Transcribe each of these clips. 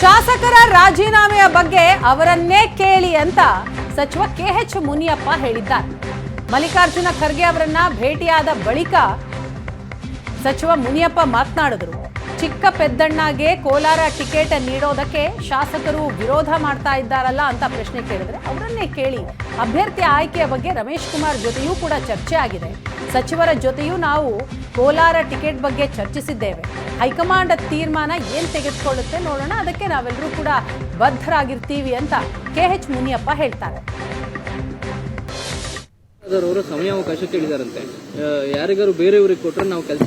ಶಾಸಕರ ರಾಜೀನಾಮೆಯ ಬಗ್ಗೆ ಅವರನ್ನೇ ಕೇಳಿ ಅಂತ ಸಚಿವ ಕೆಎಚ್ ಮುನಿಯಪ್ಪ ಹೇಳಿದ್ದಾರೆ. ಮಲ್ಲಿಕಾರ್ಜುನ ಖರ್ಗೆ ಅವರನ್ನ ಭೇಟಿಯಾದ ಬಳಿಕ ಸಚಿವ ಮುನಿಯಪ್ಪ ಮಾತನಾಡಿದ್ರು. ಚಿಕ್ಕ ಪೆದ್ದಣ್ಣಗೆ ಕೋಲಾರ ಟಿಕೆಟ್ ನೀಡೋದಕ್ಕೆ ಶಾಸಕರು ವಿರೋಧ ಮಾಡ್ತಾ ಇದ್ದಾರಲ್ಲ ಅಂತ ಪ್ರಶ್ನೆ ಕೇಳಿದ್ರೆ ಅವರನ್ನೇ ಕೇಳಿ ಅಭ್ಯರ್ಥಿ ಆಯ್ಕೆಯ ಬಗ್ಗೆ ರಮೇಶ್ ಕುಮಾರ್ ಜೊತೆಯೂ ಕೂಡ ಚರ್ಚೆ ಆಗಿದೆ. ಸಚಿವರ ಜೊತೆಯೂ ನಾವು ಕೋಲಾರ ಟಿಕೆಟ್ ಬಗ್ಗೆ ಚರ್ಚಿಸಿದ್ದೇವೆ. ಹೈಕಮಾಂಡ್ ತೀರ್ಮಾನ ಏನ್ ತೆಗೆದುಕೊಳ್ಳುತ್ತೆ ನೋಡೋಣ. ಅದಕ್ಕೆ ನಾವೆಲ್ಲರೂ ಕೂಡ ಬದ್ಧರಾಗಿರ್ತೀವಿ ಅಂತ ಕೆ ಎಚ್ ಮುನಿಯಪ್ಪ ಹೇಳ್ತಾರೆ. ಅವರು ಸಮಯಾವಕಾಶ ಕೇಳಿದಾರಂತೆ. ಯಾರಿಗಾರು ಬೇರೆಯವ್ರಿಗೆ ಕೊಟ್ರೆ ನಾವು ಕೆಲಸ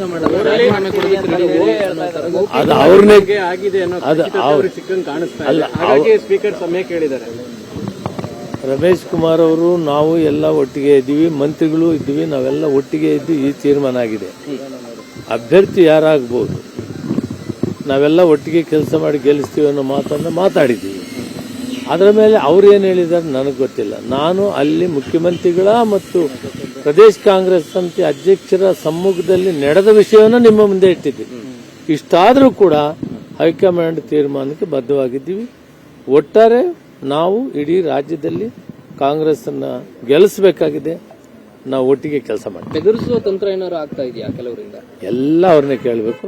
ಹಾಗಾಗಿ ಸ್ಪೀಕರ್ ಸಮಯ ಕೇಳಿದ್ದಾರೆ. ರಮೇಶ್ ಕುಮಾರ್ ಅವರು ನಾವು ಎಲ್ಲ ಒಟ್ಟಿಗೆ ಇದ್ದೀವಿ ಮಂತ್ರಿಗಳು ಇದ್ದೀವಿ ನಾವೆಲ್ಲ ಒಟ್ಟಿಗೆ ಇದ್ದು ಈ ತೀರ್ಮಾನ ಆಗಿದೆ. ಅಭ್ಯರ್ಥಿ ಯಾರಾಗ್ಬೋದು ನಾವೆಲ್ಲ ಒಟ್ಟಿಗೆ ಕೆಲಸ ಮಾಡಿ ಗೆಲ್ಲಿಸ್ತೀವಿ ಅನ್ನೋ ಮಾತನ್ನು ಮಾತಾಡಿದ್ದೀವಿ. ಅದರ ಮೇಲೆ ಅವ್ರು ಏನು ಹೇಳಿದ್ದಾರೆ ನನಗೆ ಗೊತ್ತಿಲ್ಲ. ನಾನು ಅಲ್ಲಿ ಮುಖ್ಯಮಂತ್ರಿಗಳ ಮತ್ತು ಪ್ರದೇಶ ಕಾಂಗ್ರೆಸ್ ಸಮಿತಿ ಅಧ್ಯಕ್ಷರ ಸಮ್ಮುಖದಲ್ಲಿ ನಡೆದ ವಿಷಯವನ್ನು ನಿಮ್ಮ ಮುಂದೆ ಇಟ್ಟಿದ್ದೀನಿ ಇಷ್ಟಾದರೂ ಕೂಡ ಹೈಕಮಾಂಡ್ ತೀರ್ಮಾನಕ್ಕೆ ಬದ್ಧವಾಗಿದ್ದೀವಿ. ಒಟ್ಟಾರೆ ನಾವು ಇಡೀ ರಾಜ್ಯದಲ್ಲಿ ಕಾಂಗ್ರೆಸ್ ಅನ್ನ ಗೆಲ್ಲಿಸಬೇಕಾಗಿದೆ. ನಾವು ಒಟ್ಟಿಗೆ ಕೆಲಸ ಮಾಡ್ತೀವಿ. ಎದುರಿಸುವ ತಂತ್ರ ಏನಾದ್ರು ಆಗ್ತಾ ಇದೆಯಾ ಕೆಲವರಿಂದ? ಎಲ್ಲ ಅವ್ರನ್ನೇ ಕೇಳಬೇಕು.